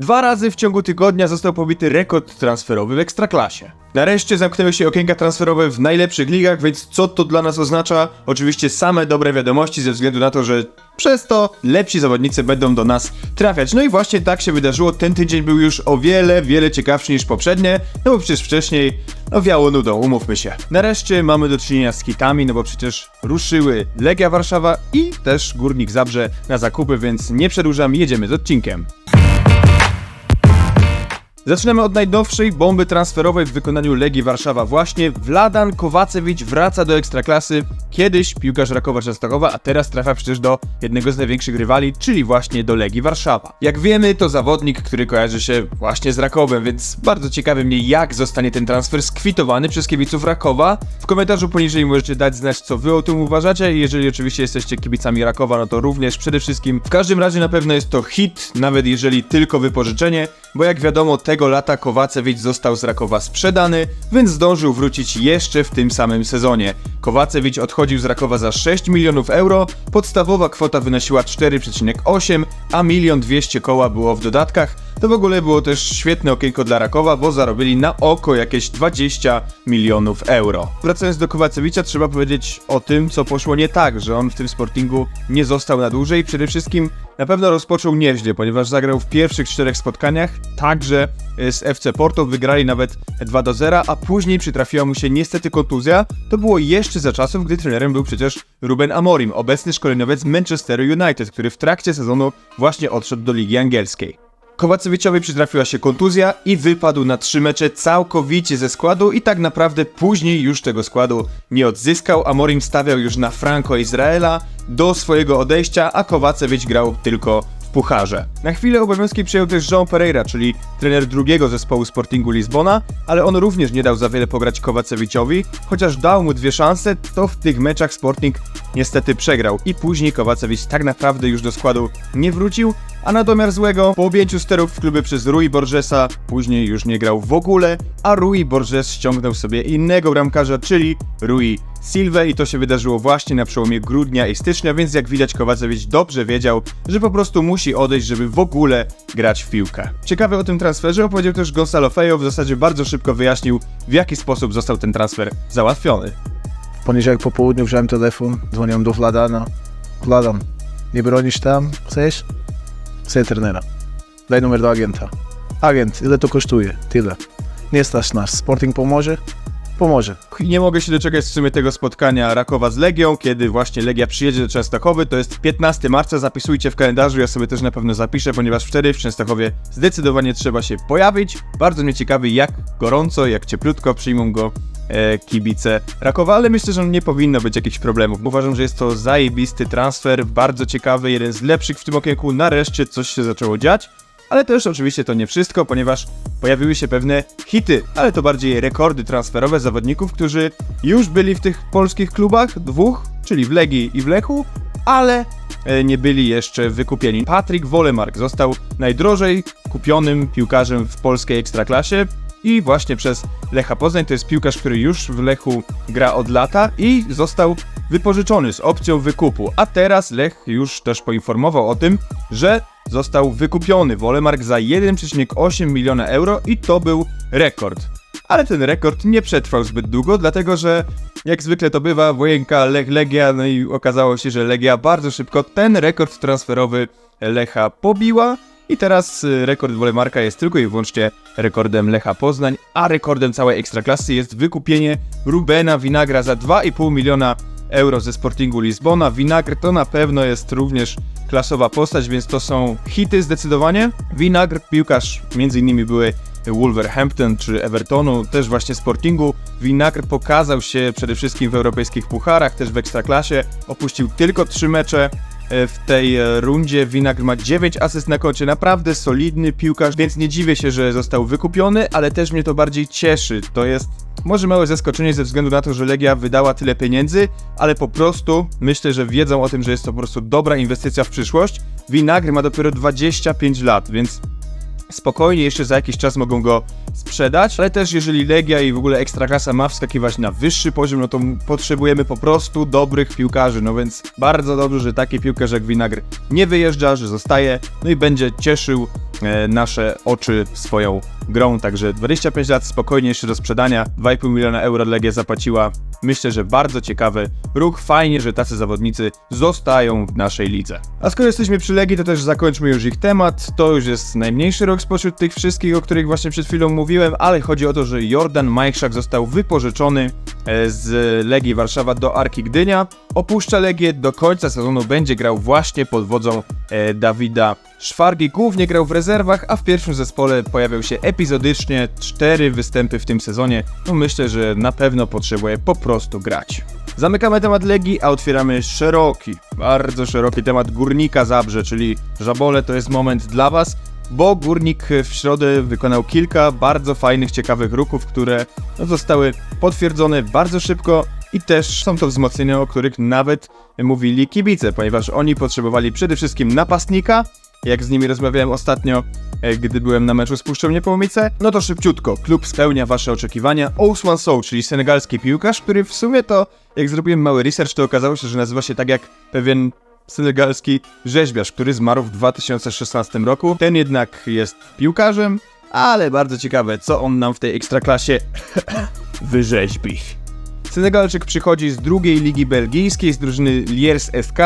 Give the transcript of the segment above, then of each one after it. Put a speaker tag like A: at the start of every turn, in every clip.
A: Dwa razy w ciągu tygodnia został pobity rekord transferowy w Ekstraklasie. Nareszcie zamknęły się okienka transferowe w najlepszych ligach, więc co to dla nas oznacza? Oczywiście same dobre wiadomości ze względu na to, że przez to lepsi zawodnicy będą do nas trafiać. No i właśnie tak się wydarzyło. Ten tydzień był już o wiele, wiele ciekawszy niż poprzednie, no bo przecież wcześniej no wiało nudą, umówmy się. Nareszcie mamy do czynienia z hitami, no bo przecież ruszyły Legia Warszawa i też Górnik Zabrze na zakupy, więc nie przedłużam, jedziemy z odcinkiem. Zaczynamy od najnowszej bomby transferowej w wykonaniu Legii Warszawa. Właśnie Wladan Kowacewicz wraca do Ekstraklasy. Kiedyś piłkarz Rakowa Częstochowa, a teraz trafia przecież do jednego z największych rywali, czyli właśnie do Legii Warszawa. Jak wiemy, to zawodnik, który kojarzy się właśnie z Rakowem, więc bardzo ciekawy mnie, jak zostanie ten transfer skwitowany przez kibiców Rakowa. W komentarzu poniżej możecie dać znać, co wy o tym uważacie. Jeżeli oczywiście jesteście kibicami Rakowa, no to również przede wszystkim. W każdym razie na pewno jest to hit, nawet jeżeli tylko wypożyczenie, bo jak wiadomo, tego lata Kowacewicz został z Rakowa sprzedany, więc zdążył wrócić jeszcze w tym samym sezonie. Kowacewicz odchodził z Rakowa za 6 milionów euro, podstawowa kwota wynosiła 4,8, a milion 200 koła było w dodatkach. To w ogóle było też świetne okienko dla Rakowa, bo zarobili na oko jakieś 20 milionów euro. Wracając do Kowacewicza, trzeba powiedzieć o tym, co poszło nie tak, że on w tym Sportingu nie został na dłużej. Przede wszystkim na pewno rozpoczął nieźle, ponieważ zagrał w pierwszych czterech spotkaniach, także e, z FC Porto wygrali nawet 2 do 0, a później przytrafiła mu się niestety kontuzja. To było jeszcze za czasów, gdy trenerem był przecież Ruben Amorim, obecny szkoleniowiec Manchesteru United, który w trakcie sezonu właśnie odszedł do Ligi Angielskiej. Kowacewiczowi przytrafiła się kontuzja i wypadł na trzy mecze całkowicie ze składu i tak naprawdę później już tego składu nie odzyskał. Amorim stawiał już na Franco Izraela do swojego odejścia, a Kowacewicz grał tylko w pucharze. Na chwilę obowiązki przejął też Jean Pereira, czyli trener drugiego zespołu Sportingu Lizbona, ale on również nie dał za wiele pograć Kowacewiczowi, chociaż dał mu dwie szanse, to w tych meczach Sporting niestety przegrał i później Kowacewicz tak naprawdę już do składu nie wrócił, a na domiar złego, po objęciu sterów w klubie przez Rui Borgesa, później już nie grał w ogóle, a Rui Borges ściągnął sobie innego bramkarza, czyli Rui Silva i to się wydarzyło właśnie na przełomie grudnia i stycznia, więc jak widać Kowacewicz dobrze wiedział, że po prostu musi odejść, żeby w ogóle grać w piłkę. Ciekawe o tym transferze opowiedział też Gonzalo Fejo, w zasadzie bardzo szybko wyjaśnił, w jaki sposób został ten transfer załatwiony.
B: Poniedziałek po południu wziąłem telefon, dzwoniłem do Wladana. Wladan, nie bronisz tam? Chcesz? Chcę trenera. Daj numer do agenta. Agent, ile to kosztuje? Tyle. Nie stać nas. Sporting pomoże? Pomoże.
A: Nie mogę się doczekać w sumie tego spotkania Rakowa z Legią, kiedy właśnie Legia przyjedzie do Częstochowy. To jest 15 marca, zapisujcie w kalendarzu, ja sobie też na pewno zapiszę, ponieważ wtedy w Częstochowie zdecydowanie trzeba się pojawić. Bardzo mnie ciekawi, jak gorąco, jak cieplutko przyjmą go e, kibice Rakowa, ale myślę, że nie powinno być jakichś problemów. Uważam, że jest to zajebisty transfer, bardzo ciekawy, jeden z lepszych w tym okienku. Nareszcie coś się zaczęło dziać. Ale też oczywiście to nie wszystko, ponieważ pojawiły się pewne hity, ale to bardziej rekordy transferowe zawodników, którzy już byli w tych polskich klubach, dwóch, czyli w Legii i w Lechu, ale e, nie byli jeszcze wykupieni. Patryk Wolemark został najdrożej kupionym piłkarzem w polskiej ekstraklasie i właśnie przez Lecha Poznań. To jest piłkarz, który już w Lechu gra od lata i został wypożyczony z opcją wykupu. A teraz Lech już też poinformował o tym, że został wykupiony Wolemark za 1,8 miliona euro i to był rekord. Ale ten rekord nie przetrwał zbyt długo, dlatego że jak zwykle to bywa, wojenka Lech Legia, no i okazało się, że Legia bardzo szybko ten rekord transferowy Lecha pobiła. I teraz y, rekord Wolemarka jest tylko i wyłącznie rekordem Lecha Poznań, a rekordem całej Ekstraklasy jest wykupienie Rubena Winagra za 2,5 miliona euro ze Sportingu Lizbona. Winagr to na pewno jest również klasowa postać, więc to są hity zdecydowanie. Winagr, piłkarz m.in. były Wolverhampton czy Evertonu, też właśnie Sportingu. Winagr pokazał się przede wszystkim w europejskich pucharach, też w Ekstraklasie. Opuścił tylko 3 mecze w tej e, rundzie. Winagr ma 9 asyst na koncie, naprawdę solidny piłkarz, więc nie dziwię się, że został wykupiony, ale też mnie to bardziej cieszy. To jest może małe zaskoczenie ze względu na to, że Legia wydała tyle pieniędzy, ale po prostu myślę, że wiedzą o tym, że jest to po prostu dobra inwestycja w przyszłość. Winagry ma dopiero 25 lat, więc spokojnie jeszcze za jakiś czas mogą go sprzedać, ale też jeżeli Legia i w ogóle Ekstraklasa ma wskakiwać na wyższy poziom, no to potrzebujemy po prostu dobrych piłkarzy, no więc bardzo dobrze, że taki piłkarz jak Winagr nie wyjeżdża, że zostaje, no i będzie cieszył e, nasze oczy swoją grą, także 25 lat spokojnie jeszcze do sprzedania, 2,5 miliona euro Legia zapłaciła, myślę, że bardzo ciekawy ruch, fajnie, że tacy zawodnicy zostają w naszej lidze. A skoro jesteśmy przy Legii, to też zakończmy już ich temat, to już jest najmniejszy rok spośród tych wszystkich, o których właśnie przed chwilą mówiłem, ale chodzi o to, że Jordan Majszak został wypożyczony e, z Legii Warszawa do Arki Gdynia, opuszcza Legię, do końca sezonu będzie grał właśnie pod wodzą e, Dawida Szwargi, głównie grał w rezerwach, a w pierwszym zespole pojawiał się epizodycznie, cztery występy w tym sezonie, no myślę, że na pewno potrzebuje po prostu grać. Zamykamy temat Legii, a otwieramy szeroki, bardzo szeroki temat Górnika Zabrze, czyli Żabole to jest moment dla Was, bo Górnik w środę wykonał kilka bardzo fajnych, ciekawych ruchów, które zostały potwierdzone bardzo szybko i też są to wzmocnienia, o których nawet mówili kibice, ponieważ oni potrzebowali przede wszystkim napastnika, jak z nimi rozmawiałem ostatnio, e, gdy byłem na meczu z Puszczą Niepołomice, no to szybciutko, klub spełnia wasze oczekiwania. Ousmane Sow, czyli senegalski piłkarz, który w sumie to, jak zrobiłem mały research, to okazało się, że nazywa się tak jak pewien senegalski rzeźbiarz, który zmarł w 2016 roku. Ten jednak jest piłkarzem, ale bardzo ciekawe, co on nam w tej ekstraklasie wyrzeźbi. Senegalczyk przychodzi z drugiej ligi belgijskiej, z drużyny Liers SK.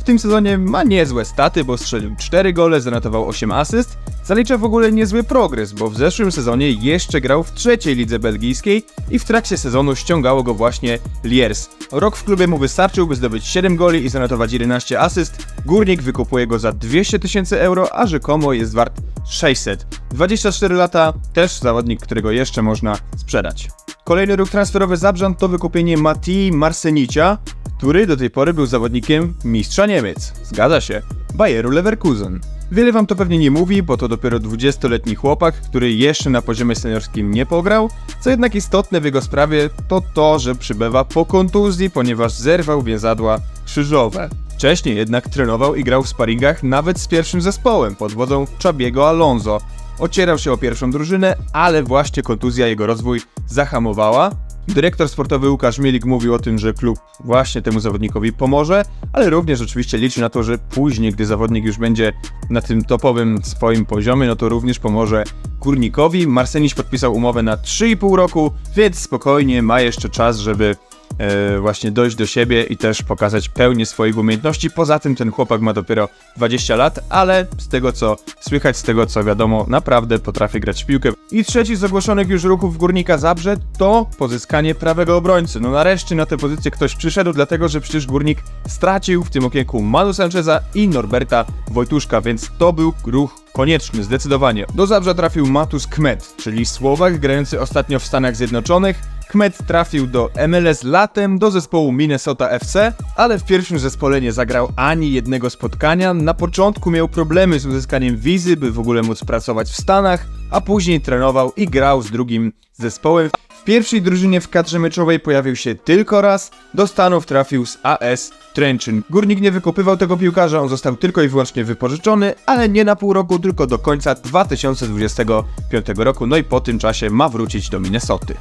A: W tym sezonie ma niezłe staty, bo strzelił 4 gole, zanotował 8 asyst. Zalicza w ogóle niezły progres, bo w zeszłym sezonie jeszcze grał w trzeciej lidze belgijskiej i w trakcie sezonu ściągało go właśnie Liers. Rok w klubie mu wystarczył, by zdobyć 7 goli i zanotować 11 asyst. Górnik wykupuje go za 200 tysięcy euro, a rzekomo jest wart 600. 24 lata, też zawodnik, którego jeszcze można sprzedać. Kolejny ruch transferowy Zabrzan to wykupienie Matii Marsenicia, który do tej pory był zawodnikiem mistrza Niemiec. Zgadza się, Bayeru Leverkusen. Wiele wam to pewnie nie mówi, bo to dopiero 20-letni chłopak, który jeszcze na poziomie seniorskim nie pograł. Co jednak istotne w jego sprawie to to, że przybywa po kontuzji, ponieważ zerwał więzadła krzyżowe. Wcześniej jednak trenował i grał w sparingach nawet z pierwszym zespołem pod wodzą Chabiego Alonso. Ocierał się o pierwszą drużynę, ale właśnie kontuzja jego rozwój zahamowała. Dyrektor sportowy Łukasz Mielik mówił o tym, że klub właśnie temu zawodnikowi pomoże, ale również oczywiście liczy na to, że później, gdy zawodnik już będzie na tym topowym swoim poziomie, no to również pomoże Górnikowi. Marseniś podpisał umowę na 3,5 roku, więc spokojnie ma jeszcze czas, żeby właśnie dojść do siebie i też pokazać pełnię swoich umiejętności. Poza tym ten chłopak ma dopiero 20 lat, ale z tego co słychać, z tego co wiadomo, naprawdę potrafi grać w piłkę. I trzeci z ogłoszonych już ruchów Górnika Zabrze to pozyskanie prawego obrońcy. No nareszcie na tę pozycję ktoś przyszedł, dlatego że przecież Górnik stracił w tym okienku Manu Sancheza i Norberta Wojtuszka, więc to był ruch konieczny, zdecydowanie. Do Zabrza trafił Matus Kmet, czyli Słowak grający ostatnio w Stanach Zjednoczonych, Kmet trafił do MLS latem do zespołu Minnesota FC, ale w pierwszym zespole nie zagrał ani jednego spotkania. Na początku miał problemy z uzyskaniem wizy, by w ogóle móc pracować w Stanach, a później trenował i grał z drugim zespołem. W pierwszej drużynie w kadrze meczowej pojawił się tylko raz, do Stanów trafił z AS Trenczyn. Górnik nie wykupywał tego piłkarza, on został tylko i wyłącznie wypożyczony, ale nie na pół roku, tylko do końca 2025 roku, no i po tym czasie ma wrócić do Minnesoty.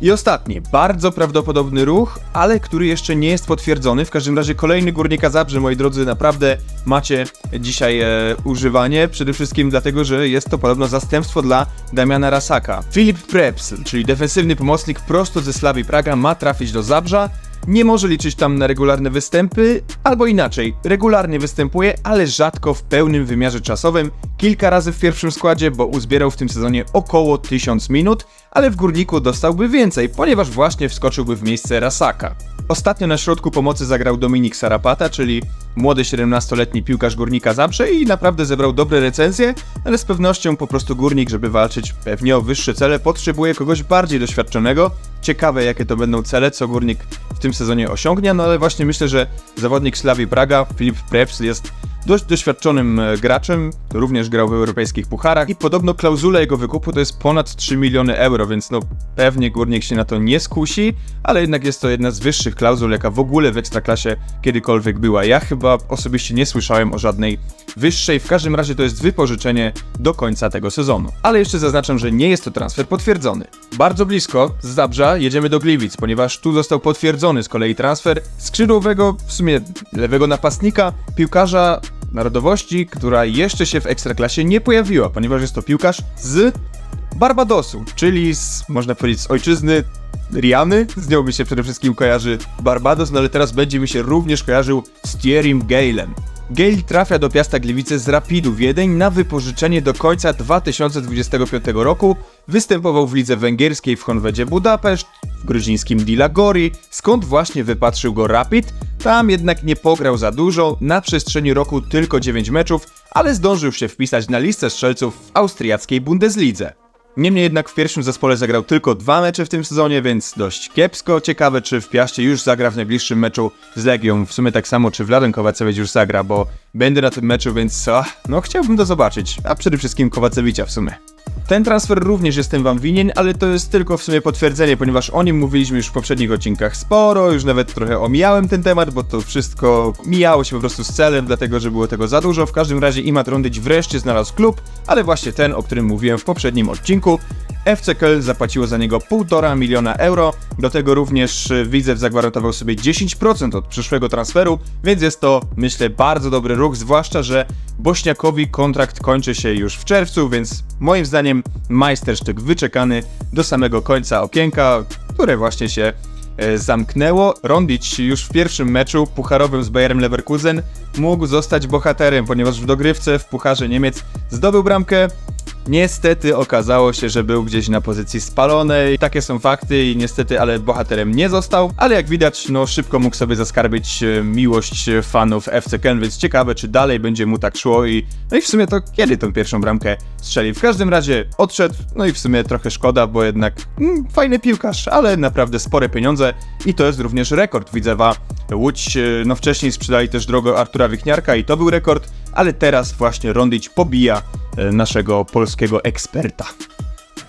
A: I ostatni, bardzo prawdopodobny ruch, ale który jeszcze nie jest potwierdzony. W każdym razie kolejny Górnika Zabrze, moi drodzy, naprawdę macie dzisiaj e, używanie. Przede wszystkim dlatego, że jest to podobno zastępstwo dla Damiana Rasaka. Filip Preps, czyli defensywny pomocnik prosto ze Slawii Praga, ma trafić do Zabrza. Nie może liczyć tam na regularne występy, albo inaczej, regularnie występuje, ale rzadko w pełnym wymiarze czasowym. Kilka razy w pierwszym składzie, bo uzbierał w tym sezonie około 1000 minut, ale w górniku dostałby więcej, ponieważ właśnie wskoczyłby w miejsce Rasaka. Ostatnio na środku pomocy zagrał Dominik Sarapata, czyli młody 17-letni piłkarz Górnika Zabrze i naprawdę zebrał dobre recenzje, ale z pewnością po prostu Górnik, żeby walczyć pewnie o wyższe cele, potrzebuje kogoś bardziej doświadczonego. Ciekawe jakie to będą cele, co Górnik tym sezonie osiągnie, no ale właśnie myślę, że zawodnik Slawii Praga, Filip Preps jest dość doświadczonym e, graczem, również grał w europejskich pucharach i podobno klauzula jego wykupu to jest ponad 3 miliony euro, więc no pewnie Górnik się na to nie skusi, ale jednak jest to jedna z wyższych klauzul, jaka w ogóle w Ekstraklasie kiedykolwiek była. Ja chyba osobiście nie słyszałem o żadnej wyższej, w każdym razie to jest wypożyczenie do końca tego sezonu. Ale jeszcze zaznaczam, że nie jest to transfer potwierdzony. Bardzo blisko, z Zabrza jedziemy do Gliwic, ponieważ tu został potwierdzony z kolei transfer skrzydłowego, w sumie lewego napastnika, piłkarza narodowości, która jeszcze się w Ekstraklasie nie pojawiła, ponieważ jest to piłkarz z Barbadosu, czyli z, można powiedzieć, z ojczyzny Riany. Z nią mi się przede wszystkim kojarzy Barbados, no ale teraz będzie mi się również kojarzył z Thierrym Galem. Gale trafia do Piasta Gliwice z Rapidu Wiedeń na wypożyczenie do końca 2025 roku. Występował w lidze węgierskiej w Honwedzie Budapeszt, w gruzińskim Dilagori, skąd właśnie wypatrzył go Rapid. Tam jednak nie pograł za dużo, na przestrzeni roku tylko 9 meczów, ale zdążył się wpisać na listę strzelców w austriackiej Bundeslidze. Niemniej jednak w pierwszym zespole zagrał tylko dwa mecze w tym sezonie, więc dość kiepsko. Ciekawe, czy w Piaście już zagra w najbliższym meczu z Legią. W sumie tak samo, czy Wladen Kowacewicz już zagra, bo będę na tym meczu, więc ach, no chciałbym to zobaczyć. A przede wszystkim Kowacewicza w sumie. Ten transfer również jestem wam winien, ale to jest tylko w sumie potwierdzenie, ponieważ o nim mówiliśmy już w poprzednich odcinkach sporo, już nawet trochę omijałem ten temat, bo to wszystko mijało się po prostu z celem, dlatego że było tego za dużo. W każdym razie Imat Rondyć wreszcie znalazł klub, ale właśnie ten, o którym mówiłem w poprzednim odcinku. FC Köln zapłaciło za niego 1,5 miliona euro, do tego również y, Widzew zagwarantował sobie 10% od przyszłego transferu, więc jest to, myślę, bardzo dobry ruch, zwłaszcza, że Bośniakowi kontrakt kończy się już w czerwcu, więc moim zdaniem majstersztyk wyczekany do samego końca okienka, które właśnie się e, zamknęło. Rondic już w pierwszym meczu pucharowym z Bayerem Leverkusen mógł zostać bohaterem, ponieważ w dogrywce w Pucharze Niemiec zdobył bramkę. Niestety okazało się, że był gdzieś na pozycji spalonej. Takie są fakty i niestety, ale bohaterem nie został. Ale jak widać, no szybko mógł sobie zaskarbić e, miłość fanów FC Köln, więc ciekawe, czy dalej będzie mu tak szło i no i w sumie to kiedy tą pierwszą bramkę strzeli. W każdym razie odszedł, no i w sumie trochę szkoda, bo jednak mm, fajny piłkarz, ale naprawdę spore pieniądze i to jest również rekord Widzewa. Łódź, e, no wcześniej sprzedali też drogo Artura Wichniarka i to był rekord, ale teraz właśnie Rondić pobija e, naszego polskiego eksperta.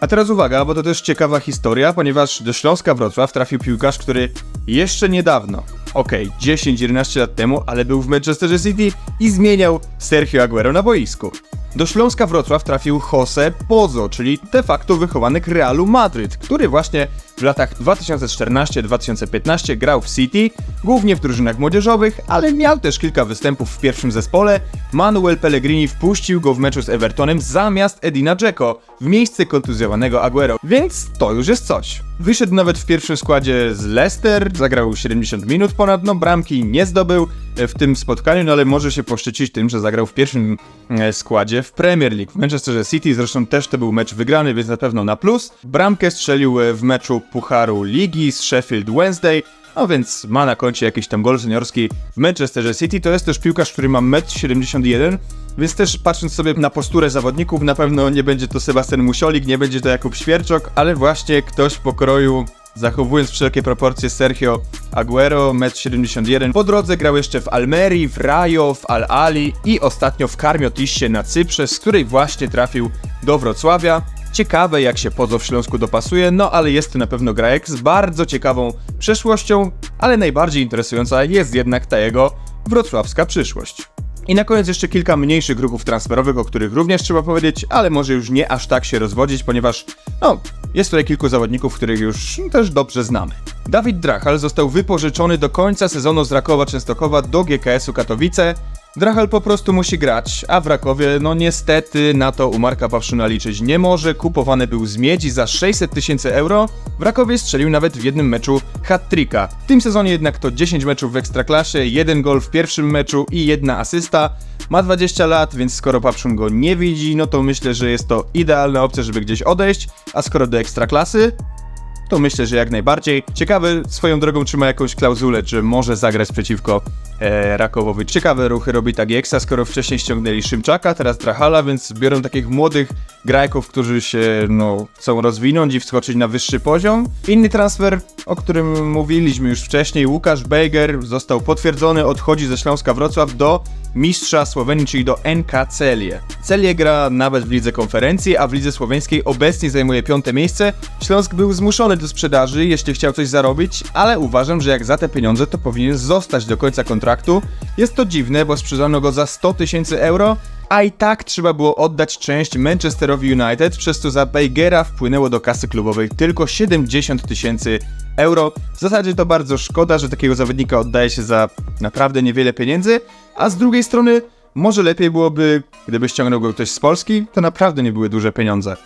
A: A teraz uwaga, bo to też ciekawa historia, ponieważ do Śląska Wrocław trafił piłkarz, który jeszcze niedawno, okej, 10-11 lat temu, ale był w Manchesterze City i zmieniał Sergio Aguero na boisku. Do Śląska Wrocław trafił Jose Pozo, czyli de facto wychowanek Realu Madryt, który właśnie w latach 2014-2015 grał w City, głównie w drużynach młodzieżowych, ale miał też kilka występów w pierwszym zespole. Manuel Pellegrini wpuścił go w meczu z Evertonem zamiast Edina Dzeko w miejsce kontuzjowanego Aguero, więc to już jest coś. Wyszedł nawet w pierwszym składzie z Leicester, zagrał 70 minut ponad, no bramki nie zdobył w tym spotkaniu, no ale może się poszczycić tym, że zagrał w pierwszym e, składzie w Premier League. W Manchesterze City zresztą też to był mecz wygrany, więc na pewno na plus. Bramkę strzelił e, w meczu Pucharu Ligi z Sheffield Wednesday, no więc ma na koncie jakiś tam gol seniorski w Manchesterze City. To jest też piłkarz, który ma 1,71 m, więc też patrząc sobie na posturę zawodników, na pewno nie będzie to Sebastian Musiolik, nie będzie to Jakub Świerczok, ale właśnie ktoś pokroju Zachowując wszelkie proporcje Sergio Aguero, 1,71 m. Po drodze grał jeszcze w Almerii, w Rajo, w Al-Ali i ostatnio w Karmiotiście na Cyprze, z której właśnie trafił do Wrocławia. Ciekawe jak się Pozo w Śląsku dopasuje, no ale jest to na pewno grajek z bardzo ciekawą przeszłością, ale najbardziej interesująca jest jednak ta jego wrocławska przyszłość. I na koniec jeszcze kilka mniejszych ruchów transferowych, o których również trzeba powiedzieć, ale może już nie aż tak się rozwodzić, ponieważ, no, jest tutaj kilku zawodników, których już też dobrze znamy. Dawid Drachal został wypożyczony do końca sezonu z Rakowa Częstochowa do GKS-u Katowice. Drachal po prostu musi grać, a w Rakowie, no niestety, na to u Marka Pawszyna liczyć nie może. Kupowany był z miedzi za 600 tysięcy euro. W Rakowie strzelił nawet w jednym meczu hat-tricka. W tym sezonie jednak to 10 meczów w Ekstraklasie, jeden gol w pierwszym meczu i jedna asysta. Ma 20 lat, więc skoro Pawszun go nie widzi, no to myślę, że jest to idealna opcja, żeby gdzieś odejść, a skoro do Ekstraklasy, to myślę, że jak najbardziej. Ciekawy swoją drogą, czy ma jakąś klauzulę, czy może zagrać przeciwko e, Rakowowi. Ciekawe ruchy robi tak Eksa, skoro wcześniej ściągnęli Szymczaka, teraz Trachala, więc biorą takich młodych grajków, którzy się no, chcą rozwinąć i wskoczyć na wyższy poziom. Inny transfer, o którym mówiliśmy już wcześniej, Łukasz Bejger został potwierdzony, odchodzi ze Śląska Wrocław do mistrza Słowenii, czyli do NK Celie. Celie gra nawet w lidze konferencji, a w lidze słoweńskiej obecnie zajmuje piąte miejsce. Śląsk był zmuszony do sprzedaży, jeśli chciał coś zarobić, ale uważam, że jak za te pieniądze, to powinien zostać do końca kontraktu. Jest to dziwne, bo sprzedano go za 100 tysięcy euro, a i tak trzeba było oddać część Manchesterowi United, przez co za Beigera wpłynęło do kasy klubowej tylko 70 tysięcy euro. W zasadzie to bardzo szkoda, że takiego zawodnika oddaje się za naprawdę niewiele pieniędzy, a z drugiej strony może lepiej byłoby, gdyby ściągnął go ktoś z Polski, to naprawdę nie były duże pieniądze.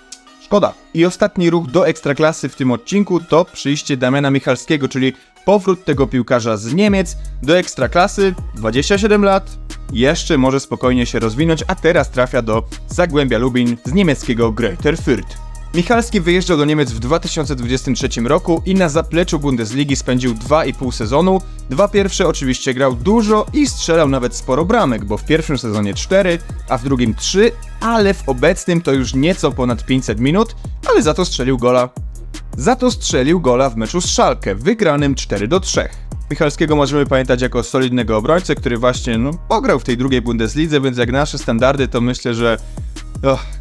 A: Szkoda. I ostatni ruch do Ekstraklasy w tym odcinku to przyjście Damiana Michalskiego, czyli powrót tego piłkarza z Niemiec do Ekstraklasy, 27 lat, jeszcze może spokojnie się rozwinąć, a teraz trafia do Zagłębia Lubin z niemieckiego Greuther Fürth. Michalski wyjeżdżał do Niemiec w 2023 roku i na zapleczu Bundesligi spędził 2,5 sezonu. Dwa pierwsze oczywiście grał dużo i strzelał nawet sporo bramek, bo w pierwszym sezonie 4, a w drugim 3, ale w obecnym to już nieco ponad 500 minut, ale za to strzelił gola. Za to strzelił gola w meczu z Szalkę, wygranym 4 do 3. Michalskiego możemy pamiętać jako solidnego obrońcę, który właśnie no, pograł w tej drugiej Bundeslidze, więc jak nasze standardy to myślę, że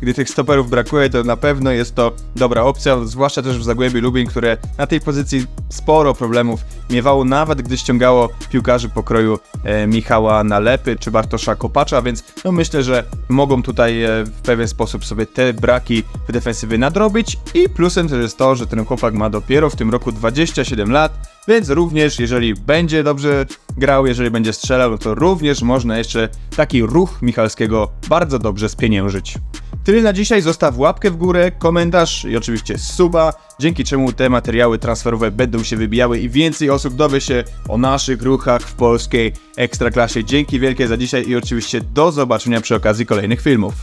A: Gdy tych stoperów brakuje, to na pewno jest to dobra opcja, zwłaszcza też w Zagłębiu Lubin, które na tej pozycji sporo problemów miewało, nawet gdy ściągało piłkarzy pokroju e, Michała Nalepy czy Bartosza Kopacza, więc no myślę, że mogą tutaj e, w pewien sposób sobie te braki w defensywie nadrobić i plusem też jest to, że ten chłopak ma dopiero w tym roku 27 lat, więc również jeżeli będzie dobrze grał, jeżeli będzie strzelał, no to również można jeszcze taki ruch Michalskiego bardzo dobrze spieniężyć. Tyle na dzisiaj, zostaw łapkę w górę, komentarz i oczywiście suba, dzięki czemu te materiały transferowe będą się wybijały i więcej osób dowie się o naszych ruchach w polskiej ekstraklasie. Dzięki wielkie za dzisiaj i oczywiście do zobaczenia przy okazji kolejnych filmów.